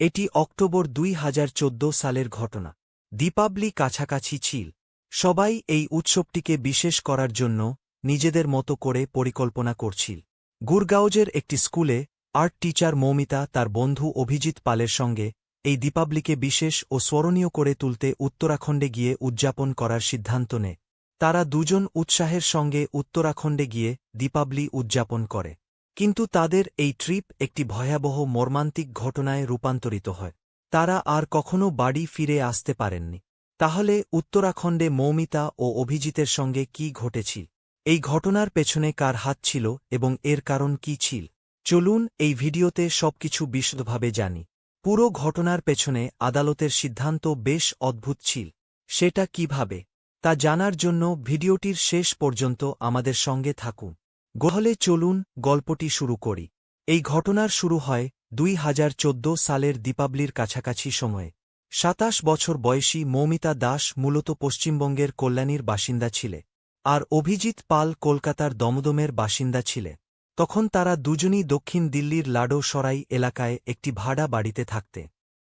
এটি অক্টোবর দুই হাজার চোদ্দ সালের ঘটনা। দীপাবলি কাছাকাছি ছিল। সবাই এই উৎসবটিকে বিশেষ করার জন্য নিজেদের মতো করে পরিকল্পনা করছিল। গুরগাঁওজের একটি স্কুলে আর্ট টিচার মৌমিতা তার বন্ধু অভিজিৎ পালের সঙ্গে এই দীপাবলিকে বিশেষ ও স্মরণীয় করে তুলতে উত্তরাখণ্ডে গিয়ে উদযাপন করার সিদ্ধান্ত নেয়। তারা দুজন উৎসাহের সঙ্গে উত্তরাখণ্ডে গিয়ে দীপাবলি উদযাপন করে। কিন্তু তাদের এই ট্রিপ একটি ভয়াবহ মর্মান্তিক ঘটনায় রূপান্তরিত হয়। তারা আর কখনো বাড়ি ফিরে আসতে পারেননি। তাহলে উত্তরাখণ্ডে মৌমিতা ও অভিজিতের সঙ্গে কি ঘটেছিল? এই ঘটনার পেছনে কার হাত ছিল এবং এর কারণ কি ছিল? চলুন এই ভিডিওতে সবকিছু বিশদভাবে জানি। পুরো ঘটনার পেছনে আদালতের সিদ্ধান্ত বেশ অদ্ভুত ছিল। সেটা কীভাবে? তা জানার জন্য ভিডিওটির শেষ পর্যন্ত আমাদের সঙ্গে থাকুন। গহলে চলুন, গল্পটি শুরু করি। এই ঘটনার শুরু হয় দুই হাজার চোদ্দ সালের দীপাবলির কাছাকাছি সময়ে। সাতাশ বছর বয়সী মৌমিতা দাস মূলত পশ্চিমবঙ্গের কল্যাণীর বাসিন্দা ছিলে, আর অভিজিৎ পাল কলকাতার দমদমের বাসিন্দা ছিলে। তখন তারা দুজনই দক্ষিণ দিল্লির লাডো সরাই এলাকায় একটি ভাড়া বাড়িতে থাকতে।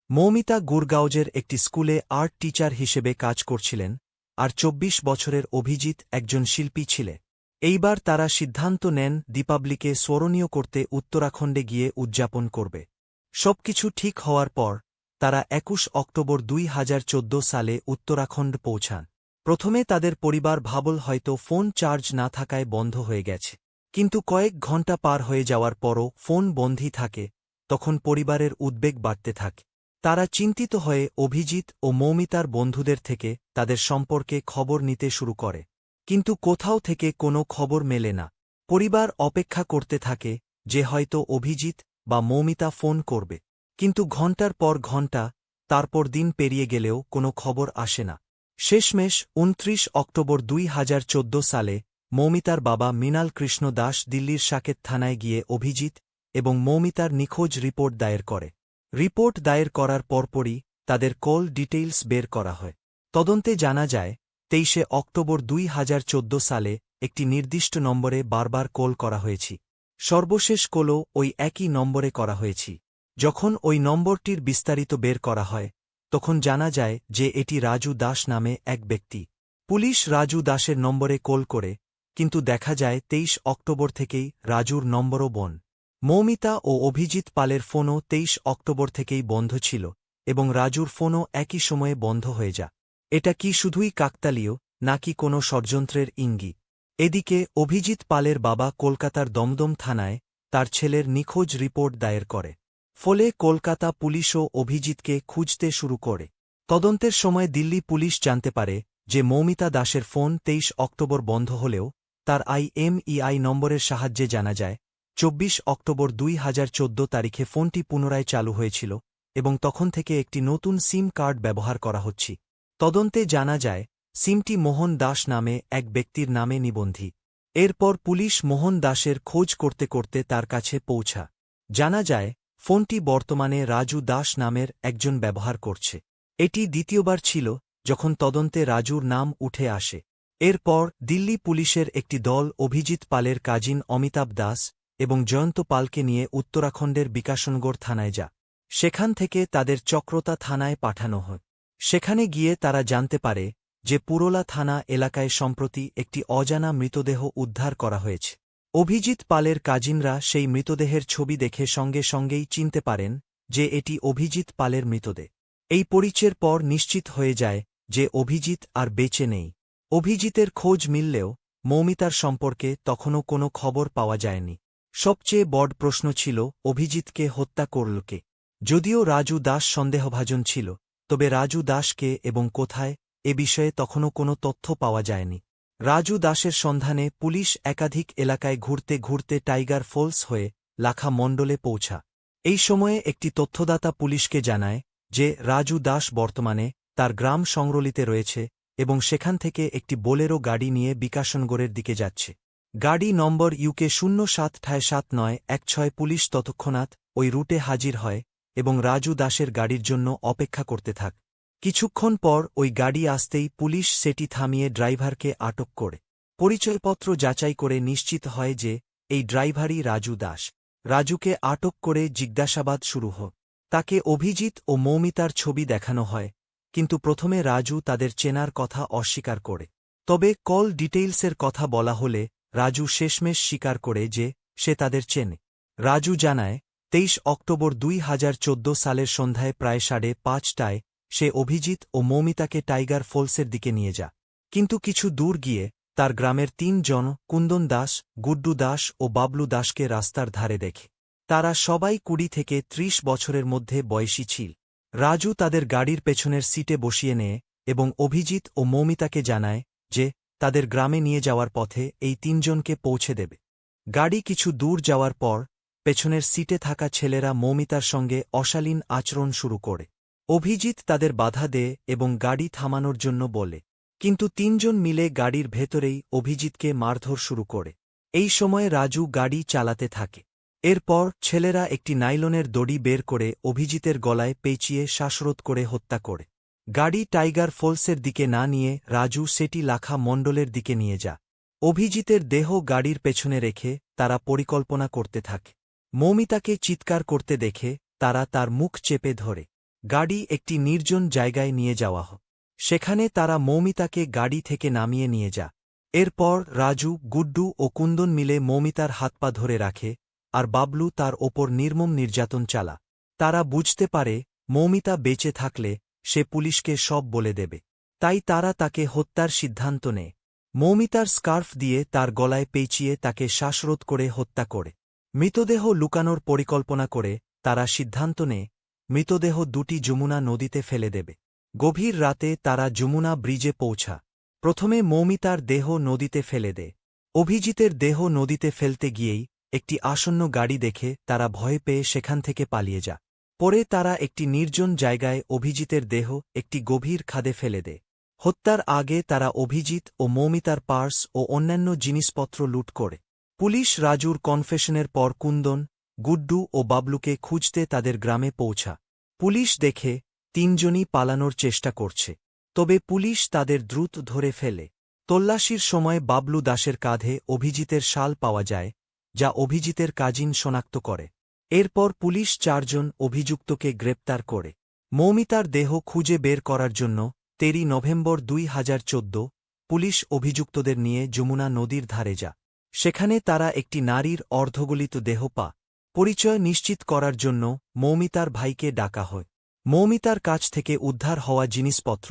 মৌমিতা গুরগাঁওজের একটি স্কুলে আর্ট টিচার হিসেবে কাজ করছিলেন, আর চব্বিশ বছরের অভিজিৎ একজন শিল্পী ছিলে। এইবার তারা সিদ্ধান্ত নেন দীপাবলিকে স্মরণীয় করতে উত্তরাখণ্ডে গিয়ে উদযাপন করবে। সবকিছু ঠিক হওয়ার পর, তারা একুশ অক্টোবর দুই হাজার চোদ্দ সালে উত্তরাখণ্ড পৌঁছান। প্রথমে তাদের পরিবার ভাবল হয়তো ফোন চার্জ না থাকায় বন্ধ হয়ে গেছে। কিন্তু কয়েক ঘণ্টা পার হয়ে যাওয়ার পরও ফোন বন্ধই থাকে, তখন পরিবারের উদ্বেগ বাড়তে থাকে। তারা চিন্তিত হয়ে অভিজিৎ ও মৌমিতার বন্ধুদের থেকে তাদের সম্পর্কে খবর নিতে শুরু করে। কিন্তু কোথাও থেকে কোনো খবর মেলে না। পরিবার অপেক্ষা করতে থাকে যে হয়তো অভিজিৎ বা মৌমিতা ফোন করবে। কিন্তু ঘণ্টার পর ঘণ্টা, তারপর দিন পেরিয়ে গেলেও কোনো খবর আসে না। শেষমেশ উনত্রিশ অক্টোবর দুই হাজার চোদ্দ সালে মৌমিতার বাবা মৃণাল কৃষ্ণ দাস দিল্লির সাকেত থানায় গিয়ে অভিজিৎ এবং মৌমিতার নিখোঁজ রিপোর্ট দায়ের করে। রিপোর্ট দায়ের করার পরপরই তাদের কল ডিটেইলস বের করা হয়। তদন্তে জানা যায় তেইশে অক্টোবর দুই হাজার চোদ্দ সালে একটি নির্দিষ্ট নম্বরে বারবার কল করা হয়েছি। সর্বশেষ কলও ওই একই নম্বরে করা হয়েছি। যখন ওই নম্বরটির বিস্তারিত বের করা হয়, তখন জানা যায় যে এটি রাজু দাস নামে এক ব্যক্তি। পুলিশ রাজু দাসের নম্বরে কল করে, কিন্তু দেখা যায় তেইশ অক্টোবর থেকেই রাজুর নম্বরও বন মৌমিতা ও অভিজিৎ পালের ফোনও তেইশ অক্টোবর থেকেই বন্ধ ছিল এবং রাজুর ফোনও একই সময়ে বন্ধ হয়ে যা। এটা কি শুধুই কাকতালীয়, নাকি কোনো ষড়যন্ত্রের ইঙ্গি এদিকে, অভিজিৎ পালের বাবা কলকাতার দমদম থানায় তার ছেলের নিখোঁজ রিপোর্ট দায়ের করে। ফলে কলকাতা পুলিশও অভিজিৎকে খুঁজতে শুরু করে। তদন্তের সময় দিল্লি পুলিশ জানতে পারে যে মৌমিতা দাসের ফোন তেইশ অক্টোবর বন্ধ হলেও তার আইএমইআই নম্বরের সাহায্যে জানা যায়, চব্বিশ অক্টোবর দুই হাজার চোদ্দ তারিখে ফোনটি পুনরায় চালু হয়েছিল এবং তখন থেকে একটি নতুন সিম কার্ড ব্যবহার করা হচ্ছে। তদন্তে জানা যায়, সিমটি মোহন দাস নামে এক ব্যক্তির নামে নিবন্ধী। এরপর পুলিশ মোহন দাসের খোঁজ করতে করতে তার কাছে পৌঁছা। জানা যায়, ফোনটি বর্তমানে রাজু দাস নামের একজন ব্যবহার করছে। এটি দ্বিতীয়বার ছিল, যখন তদন্তে রাজুর নাম উঠে আসে। এরপর দিল্লি পুলিশের একটি দল অভিজিৎ পালের কাজিন অমিতাভ দাস এবং জয়ন্ত পালকে নিয়ে উত্তরাখণ্ডের বিকাশনগড় থানায় যা সেখান থেকে তাদের চক্রতা থানায় পাঠানো হয়। সেখানে গিয়ে তারা জানতে পারে যে পুরোলা থানা এলাকায় সম্প্রতি একটি অজানা মৃতদেহ উদ্ধার করা হয়েছে। অভিজিৎ পালের কাজিনরা সেই মৃতদেহের ছবি দেখে সঙ্গে সঙ্গেই চিনতে পারেন যে এটি অভিজিৎ পালের মৃতদেহ। এই পরিচয়ের পর নিশ্চিত হয়ে যায় যে অভিজিৎ আর বেঁচে নেই। অভিজিতের খোঁজ মিললেও মৌমিতার সম্পর্কে তখনও কোনো খবর পাওয়া যায়নি। সবচেয়ে বড় প্রশ্ন ছিল, অভিজিৎকে হত্যা করল কে? যদিও রাজু দাস সন্দেহভাজন ছিল তবে রাজু দাসকে এবং কোথায়, এ বিষয়ে তখনও কোনো তথ্য পাওয়া যায়নি। রাজু দাসের সন্ধানে পুলিশ একাধিক এলাকায় ঘুরতে ঘুরতে টাইগার ফলস হয়ে লাখা মণ্ডলে পৌঁছা। এই সময়ে একটি তথ্যদাতা পুলিশকে জানায় যে, রাজু দাস বর্তমানে তার গ্রাম সংরলিতে রয়েছে এবং সেখান থেকে একটি বোলেরো গাড়ি নিয়ে বিকাশনগড়ের দিকে যাচ্ছে। গাড়ি নম্বর ইউকে শূন্য সাত ঠায় সাত নয় এক ছয় পুলিশ ততক্ষণাৎ ওই রুটে হাজির হয় এবং রাজু দাসের গাড়ির জন্য অপেক্ষা করতে থাক। কিছুক্ষণ পর ওই গাড়ি আসতেই পুলিশ সেটি থামিয়ে ড্রাইভারকে আটক করে। পরিচয়পত্র যাচাই করে নিশ্চিত হয় যে এই ড্রাইভারই রাজু দাস। রাজুকে আটক করে জিজ্ঞাসাবাদ শুরু হোক তাকে অভিজিৎ ও মৌমিতার ছবি দেখানো হয়, কিন্তু প্রথমে রাজু তাদের চেনার কথা অস্বীকার করে। তবে কল ডিটেইলসের কথা বলা হলে রাজু শেষমেশ স্বীকার করে যে সে তাদের চেনে। রাজু জানায় তেইশ অক্টোবর দুই হাজার চোদ্দ সালের সন্ধ্যায় প্রায় সাড়ে পাঁচটায়, সে অভিজিৎ ও মৌমিতাকে টাইগার ফলসের দিকে নিয়ে যা কিন্তু কিছু দূর গিয়ে, তার গ্রামের তিন জন, কুন্দন দাস, গুড্ডু দাস ও বাবলু দাসকে রাস্তার ধারে দেখে। তারা সবাই কুড়ি থেকে ত্রিশ বছরের মধ্যে বয়সী ছিল। রাজু তাদের গাড়ির পেছনের সিটে বসিয়ে নেয় এবং অভিজিৎ ও মৌমিতাকে জানায় যে, তাদের গ্রামে নিয়ে যাওয়ার পথে এই তিনজনকে পৌঁছে দেবে। গাড়ি কিছু দূর যাওয়ার পর পেছনের সিটে থাকা ছেলেরা মৌমিতার সঙ্গে অশালীন আচরণ শুরু করে। অভিজিৎ তাদের বাধা দেয় এবং গাড়ি থামানোর জন্য বলে। কিন্তু তিনজন মিলে গাড়ির ভেতরেই অভিজিৎকে মারধর শুরু করে। এই সময়ে রাজু গাড়ি চালাতে থাকে। এরপর ছেলেরা একটি নাইলনের দড়ি বের করে অভিজিতের গলায় পেঁচিয়ে শ্বাসরোধ করে হত্যা করে। গাড়ি টাইগার ফলসের দিকে না নিয়ে রাজু সেটি লাখা মণ্ডলের দিকে নিয়ে যা অভিজিতের দেহ গাড়ির পেছনে রেখে তারা পরিকল্পনা করতে থাকে। মৌমিতাকে চিৎকার করতে দেখে তারা তার মুখ চেপে ধরে, গাড়ি একটি নির্জন জায়গায় নিয়ে যাওয়া হয় সেখানে তারা মৌমিতাকে গাড়ি থেকে নামিয়ে নিয়ে যা। এরপর রাজু, গুড্ডু ও কুন্দন মিলে মৌমিতার হাত পা ধরে রাখে আর বাবলু তার ওপর নির্মম নির্যাতন চালা। তারা বুঝতে পারে, মৌমিতা বেঁচে থাকলে সে পুলিশকে সব বলে দেবে। তাই তারা তাকে হত্যার সিদ্ধান্ত নেয়। মৌমিতার স্কার্ফ দিয়ে তার গলায় পেঁচিয়ে তাকে শ্বাসরোধ করে হত্যা করে। মৃতদেহ লুকানোর পরিকল্পনা করে তারা সিদ্ধান্ত নেয়, মৃতদেহ দুটি যমুনা নদীতে ফেলে দেবে। গভীর রাতে তারা যমুনা ব্রিজে পৌঁছা। প্রথমে মৌমিতার দেহ নদীতে ফেলে দেয়। অভিজিতের দেহ নদীতে ফেলতে গিয়েই একটি আসন্ন গাড়ি দেখে তারা ভয় পেয়ে সেখান থেকে পালিয়ে যা পরে তারা একটি নির্জন জায়গায় অভিজিতের দেহ একটি গভীর খাদে ফেলে দেয়। হত্যার আগে তারা অভিজিৎ ও মৌমিতার পার্স ও অন্যান্য জিনিসপত্র লুট করে। পুলিশ রাজুর কনফেশনের পর কুন্দন, গুড্ডু ও বাবলুকে খুঁজতে তাদের গ্রামে পৌঁছা। পুলিশ দেখে, তিনজনই পালানোর চেষ্টা করছে। তবে পুলিশ তাদের দ্রুত ধরে ফেলে। তল্লাশির সময় বাবলু দাসের কাঁধে অভিজিতের শাল পাওয়া যায়, যা অভিজিতের কাজিন শনাক্ত করে। এরপর পুলিশ চারজন অভিযুক্তকে গ্রেপ্তার করে। মৌমিতার দেহ খুঁজে বের করার জন্য তেরি নভেম্বর দুই হাজার চোদ্দ পুলিশ অভিযুক্তদের নিয়ে যমুনা নদীর ধারে যা সেখানে তারা একটি নারীর অর্ধগলিত দেহ পা। পরিচয় নিশ্চিত করার জন্য মৌমিতার ভাইকে ডাকা হয়। মৌমিতার কাছ থেকে উদ্ধার হওয়া জিনিসপত্র,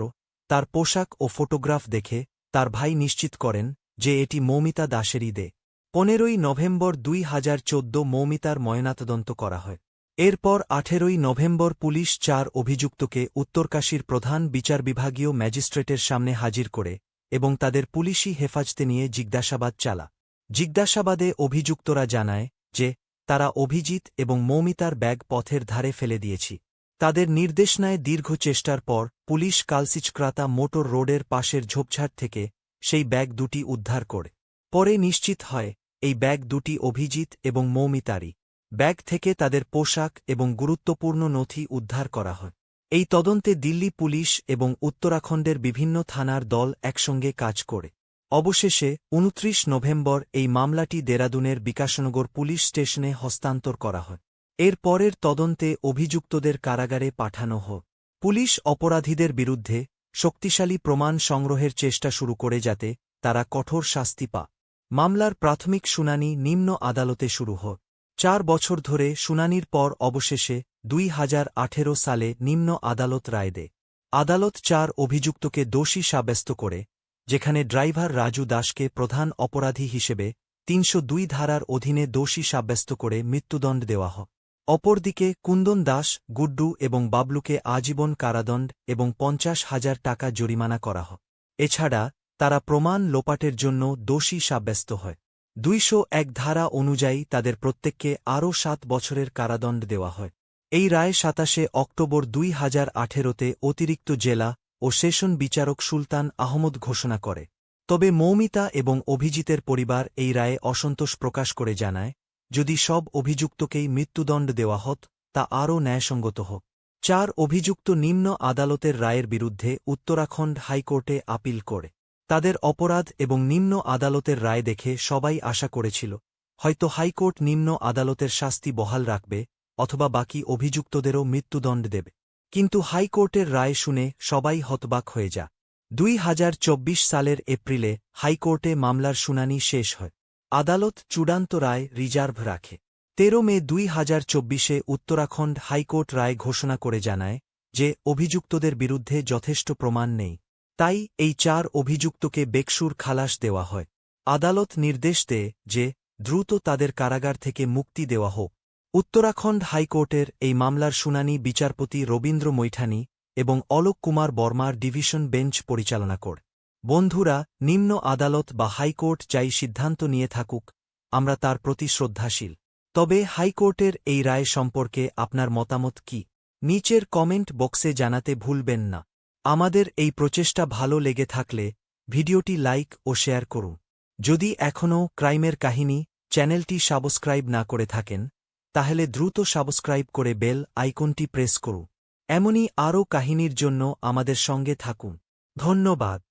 তার পোশাক ও ফটোগ্রাফ দেখে তার ভাই নিশ্চিত করেন যে এটি মৌমিতা দাসেরই দে। পনেরোই নভেম্বর দুই হাজার চোদ্দ মৌমিতার ময়নাতদন্ত করা হয়। এরপর আঠেরোই নভেম্বর পুলিশ চার অভিযুক্তকে উত্তরকাশীর প্রধান বিচার বিভাগীয় ম্যাজিস্ট্রেটের সামনে হাজির করে এবং তাদের পুলিশি হেফাজতে নিয়ে জিজ্ঞাসাবাদ চালা জিজ্ঞাসাবাদে অভিযুক্তরা জানায় যে, তারা অভিজিৎ এবং মৌমিতার ব্যাগ পথের ধারে ফেলে দিয়েছি। তাদের নির্দেশনায় দীর্ঘ চেষ্টার পর পুলিশ কালসিচক্রাতা মোটর রোডের পাশের ঝোপঝাড় থেকে সেই ব্যাগ দুটি উদ্ধার করে। পরে নিশ্চিত হয়, এই ব্যাগ দুটি অভিজিৎ এবং মৌমিতারই। ব্যাগ থেকে তাদের পোশাক এবং গুরুত্বপূর্ণ নথি উদ্ধার করা হয়। এই তদন্তে দিল্লি পুলিশ এবং উত্তরাখণ্ডের বিভিন্ন থানার দল একসঙ্গে কাজ করে। অবশেষে, উনত্রিশ নভেম্বর এই মামলাটি দেরাদুনের বিকাশনগর পুলিশ স্টেশনে হস্তান্তর করা হয়। এর পরের তদন্তে অভিযুক্তদের কারাগারে পাঠানো হোক পুলিশ অপরাধীদের বিরুদ্ধে শক্তিশালী প্রমাণ সংগ্রহের চেষ্টা শুরু করে যাতে তারা কঠোর শাস্তি পা মামলার প্রাথমিক শুনানি নিম্ন আদালতে শুরু হয়। চার বছর ধরে শুনানির পর অবশেষে দুই হাজার আঠেরো সালে নিম্ন আদালত রায় দেয়। আদালত চার অভিযুক্তকে দোষী সাব্যস্ত করে যেখানে ড্রাইভার রাজু দাসকে প্রধান অপরাধী হিসেবে তিনশো দুই ধারার অধীনে দোষী সাব্যস্ত করে মৃত্যুদণ্ড দেওয়া হয়। অপরদিকে কুন্দন দাস, গুড্ডু এবং বাবলুকে আজীবন কারাদণ্ড এবং পঞ্চাশ হাজার টাকা জরিমানা করা হয়। এছাড়া তারা প্রমাণ লোপাটের জন্য দোষী সাব্যস্ত হয়। দুইশো এক ধারা অনুযায়ী তাদের প্রত্যেককে আরও সাত বছরের কারাদণ্ড দেওয়া হয়। এই রায় সাতাশে অক্টোবর দুই হাজার আঠেরোতে অতিরিক্ত জেলা ও সেশন বিচারক সুলতান আহমদ ঘোষণা করে। তবে মৌমিতা এবং অভিজিতের পরিবার এই রায়ে অসন্তোষ প্রকাশ করে জানায়, যদি সব অভিযুক্তকেই মৃত্যুদণ্ড দেওয়া হত, তা আরও ন্যায়সঙ্গত হোক। চার অভিযুক্ত নিম্ন আদালতের রায়ের বিরুদ্ধে উত্তরাখণ্ড হাইকোর্টে আপিল করে। তাদের অপরাধ এবং নিম্ন আদালতের রায় দেখে সবাই আশা করেছিল, হয়তো হাইকোর্ট নিম্ন আদালতের শাস্তি বহাল রাখবে, অথবা বাকি অভিযুক্তদেরও মৃত্যুদণ্ড দেবে। কিন্তু হাইকোর্টের রায় শুনে সবাই হতবাক হয়ে যা দুই হাজার চব্বিশ সালের এপ্রিলে হাইকোর্টে মামলার শুনানি শেষ হয়। আদালত চূড়ান্ত রায় রিজার্ভ রাখে। তেরো মে দুই হাজার চব্বিশে উত্তরাখণ্ড হাইকোর্ট রায় ঘোষণা করে জানায় যে অভিযুক্তদের বিরুদ্ধে যথেষ্ট প্রমাণ নেই। তাই এই চার অভিযুক্তকে বেকসুর খালাস দেওয়া হয়। আদালত নির্দেশ দেয় যে দ্রুত তাদের কারাগার থেকে মুক্তি দেওয়া হোক। উত্তরাখণ্ড হাইকোর্টের এই মামলার শুনানি বিচারপতি রবীন্দ্র মৈঠানি এবং অলোক কুমার বর্মার ডিভিশন বেঞ্চ পরিচালনা কর। বন্ধুরা, নিম্ন আদালত বা হাইকোর্ট যাই সিদ্ধান্ত নিয়ে থাকুক, আমরা তার প্রতি শ্রদ্ধাশীল। তবে হাইকোর্টের এই রায় সম্পর্কে আপনার মতামত কি? নিচের কমেন্ট বক্সে জানাতে ভুলবেন না। আমাদের এই প্রচেষ্টা ভালো লেগে থাকলে ভিডিওটি লাইক ও শেয়ার করুন। যদি এখনও ক্রাইমের কাহিনী, চ্যানেলটি সাবস্ক্রাইব না করে থাকেন তাহলে দ্রুত সাবস্ক্রাইব করে বেল আইকনটি প্রেস করুন। এমনই আরও কাহিনীর জন্য আমাদের সঙ্গে থাকুন। ধন্যবাদ।